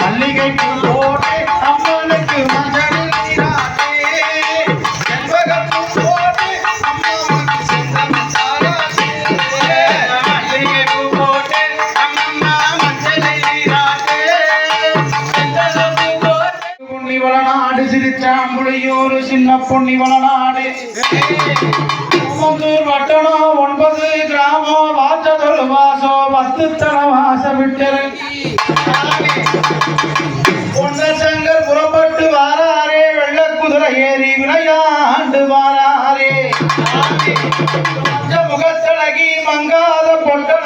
மல்லிகை பூ போட்டு அம்மனுக்கு மஞ்சள் நீராட்டு. மல்லிகை பூ பொன்னி வளநாடு சிரிச்சாம்புளியூர் சின்ன பொன்னி வளநாடு. முகமதூர் வட்டணம் ஒன்பது கிராமம் வாச்சதொரு வாசம் பத்து தன வாச விட்டிறங்கி பொன்னசங்கர் புறப்பட்டு வாராரே வெள்ள குதிரை ஏறி விளையாண்டு வாராரே. முகத்தழகி மங்காத பொட்டல்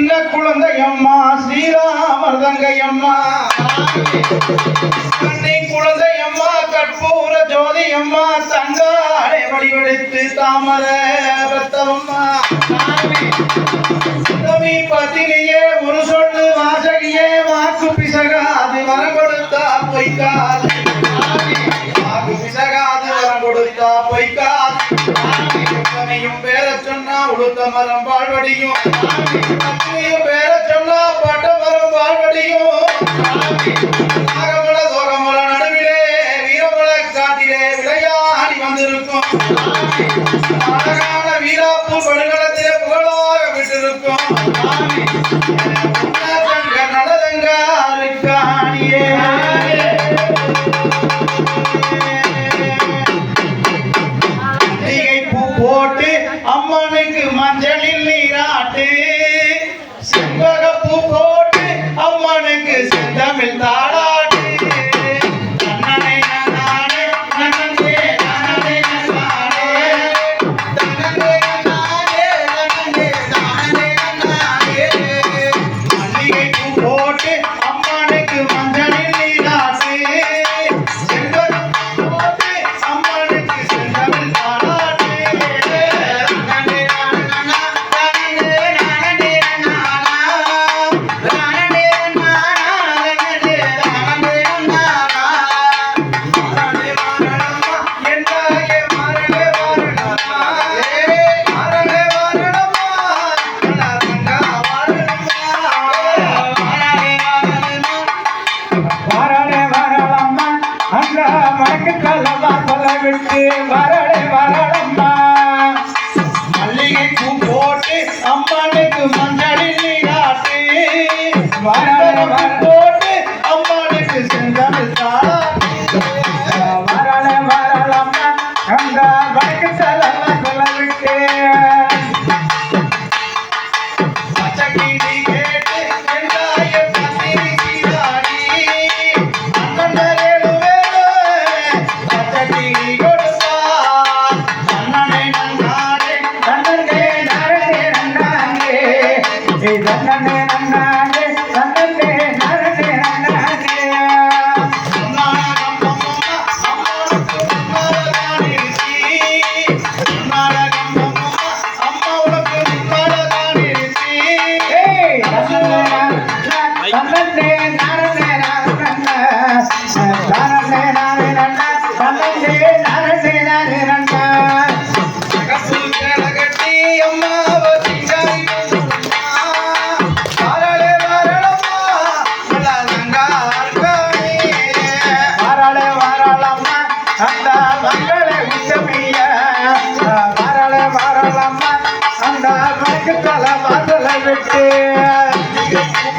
சின்ன குழந்தையம்மா ஸ்ரீராமர்தங்கையம்மா. அன்னை குழந்தையம்மா கற்பூர ஜோதியம்மா தங்காடை வடிவெடுத்து தாமர ரத்தமம்மா உதவி பத்தினியே ஒரு சொல்லு. கொடுத்த மரம் வாழ்வடியும் பேர சொன்னா பட்ட மரம் வாழ்வடியும் மல்லிகை போட்டு அம்மானுக்கு மஞ்சளில் நீராட்டி வரடே போட்டு அம்மானுக்கு செந்தமிழ் தாளாட்டு. வரடே வரலம்மா அந்த வடக்கு கல்லவா சொல்ல வடக்கு தல வாசலை விட்டு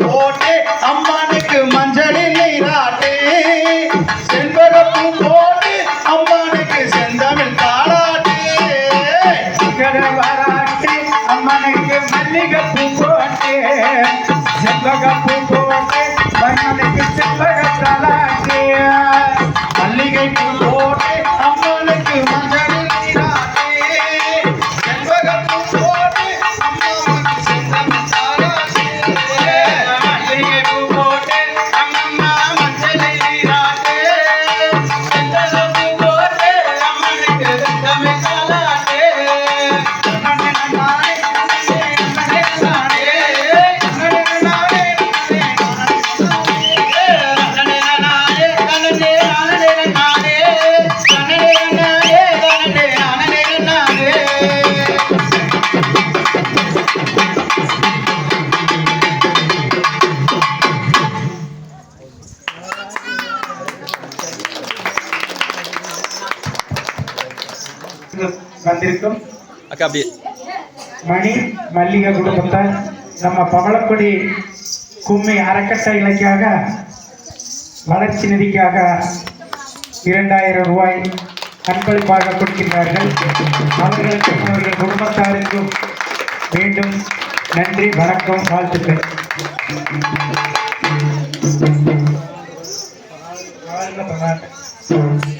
போட்டு அம்மானுக்கு மஞ்சளில் நீராட்டு. செண்பகப்பூ போட்டு அம்மானுக்கு செந்தமிழ் தாளாட்டு. சிகர வராட்டு அம்மனுக்கு மல்லிகைப்பூ போட்டு. செவ்வகப்பூ போட்டு மன்னனுக்கு செவ்வகத்தலாட்டு மல்லிகை பூ அப்படியே. மணி மல்லிகை குடும்பத்தார் நம்ம பவளக்குடி கும்மி அறக்கட்டளைக்காக வளர்ச்சி நிதிக்காக இரண்டாயிரம் ரூபாய் அன்பளிப்பாக கொடுக்கின்றார்கள். அவர்களுக்கும் அவர்கள் குடும்பத்தாருக்கும் மீண்டும் நன்றி வணக்கம் வாழ்த்துக்கள். வாழ்க